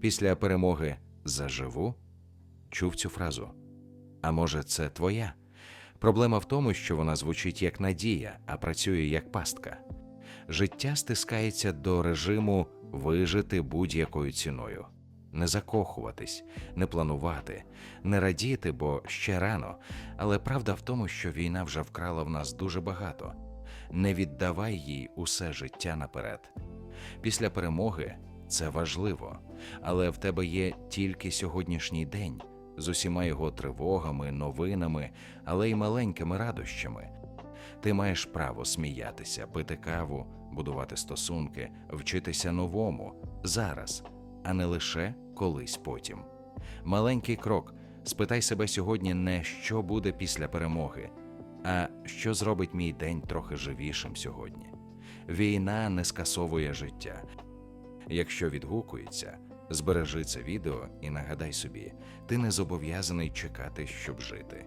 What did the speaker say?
Після перемоги заживу чув цю фразу. А може, це твоя? Проблема в тому, що вона звучить як надія, а працює як пастка. Життя стискається до режиму вижити будь-якою ціною, не закохуватись, не планувати, не радіти, бо ще рано. Але правда в тому, що війна вже вкрала в нас дуже багато. Не віддавай їй усе життя наперед. Після перемоги це важливо, але в тебе є тільки сьогоднішній день з усіма його тривогами, новинами, але й маленькими радощами. Ти маєш право сміятися, пити каву, будувати стосунки, вчитися новому зараз, а не лише колись потім. Маленький крок. Спитай себе сьогодні не що буде після перемоги, а що зробить мій день трохи живішим сьогодні. Війна не скасовує життя. Якщо відгукується, збережи це відео і нагадай собі, ти не зобов'язаний чекати, щоб жити.